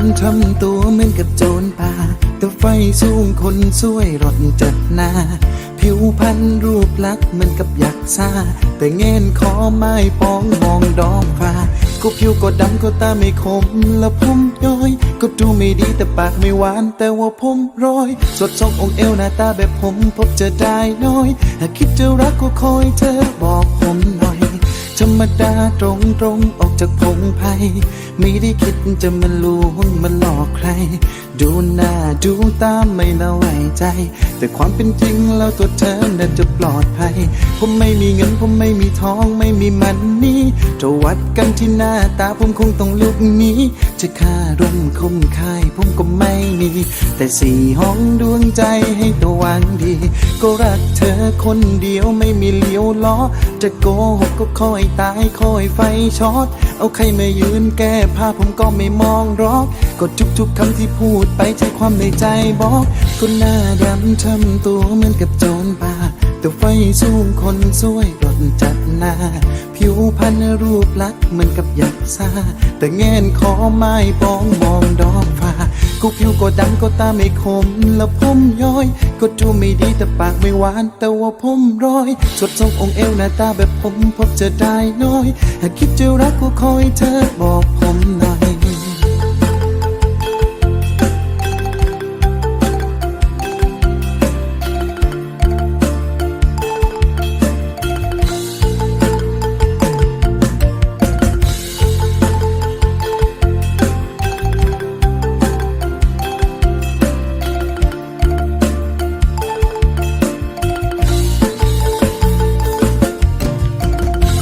ำทำตัวเหมือนกับโจรป่า แต่ไฟสูงคนสวยรถจัดหน้า ผิวพรรณรูปลักษณ์เหมือนกับยักษ์ซาแต่เงินขอไม้ปองมองดอกฟ้าก็ผิวก็ดำก็ตาไม่คมและผมย้อย ก็ดูไม่ดีแต่ปากไม่หวานแต่ว่าผมร้อย สดทรงองเอวหน้าตาแบบผมพบเจอได้น้อย หากคิดจะรักก็คอยเธอบอกผมหน่อย รรมดาตรงตรงๆออกจากพงไพ่ไม่ได้คิดจะมาลวงมาหลอกใคร ดูหน้าดูตามไม่น่าไว้ใจ แต่ความเป็นจริงแล้วตัวเธอน่าจะปลอดภัย ผมไม่มีเงินผมไม่มีทองไม่มีมันนี่จะวัดกันที่หน้าตาผมคงต้องลุกหนี้ จะค่าร่มคมคายผมก็ไม่มี แต่สี่ห้องดวงใจให้ตัววางดี ก็รักเธอคนเดียวไม่มีเลี้ยวล้อ จะโกหกก็คอยตายคอยไฟช็อต เอาใครมายืนแก้ผ้าผมก็ไม่มองรอกก็ทุกๆคำที่พูดไปใช่ความในใจบอกก็หน้าดำทำตัวเหมือนกับโจรป่าแต่ไฟสูงคนสวยรถจัดหน้า ผิวพรรณรูปลักษณ์เหมือนกับยักษ์ซาแต่เงินขอไม้ปองมองดอกฟ้า กูผิวก็ดำก็ตาไม่คมและผมย้อย ก็ดูไม่ดีแต่ปากไม่หวาน แต่ว่าผมร้อยสดทรงองค์เอวหน้าตาแบบผมพบจะได้น้อย หากคิดจะรักก็คอยเธอบอกผมหน่อย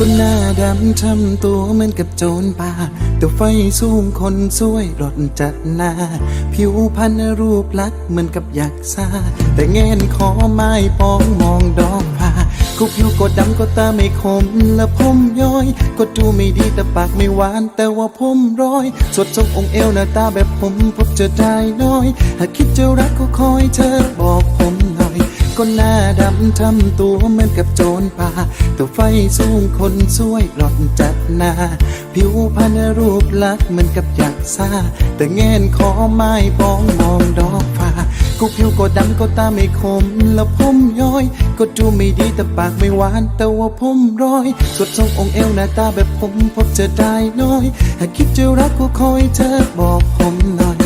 คนหน้าดำทำตัวเหมือนกับโจรป่าแต่ไฟสูงคนสวยรถจัดหน้า ผิวพรรณรูปลักษ์เหมือนกับยักษ์ซาแต่เงินขอไม้ปองมองดอกผ้าก็ผิวก็ดำก็ตาไม่คมและผมย้อย ก็ดูไม่ดีแต่ปากไม่หวาน แต่ว่าผมร้อย สดทรงองค์เอวหน้าตาแบบผมพบจอได้น้อย หากคิดจะรักก็คอยเธอ น่อยก็หน้าดำทำตัวเหมือนกับโจรป่าแต่ไฟสูงคนสวยหลอดจัดหน้า ผิวพรรณรูปลักษณ์เหมือนกับยักษ์ซาแต่เงินขอไม้ปองมองดอกฟ้าก็ผิวก็ดำก็ตาไม่คม และผมย้อย ก็ดูไม่ดีแต่ปากไม่หวาน แต่ว่าผมร้อยสดทรงองค์เอวหน้าตาแบบผมพบเจอได้น้อย หากคิดจะรักก็คอยเธอบอกผมหน่อย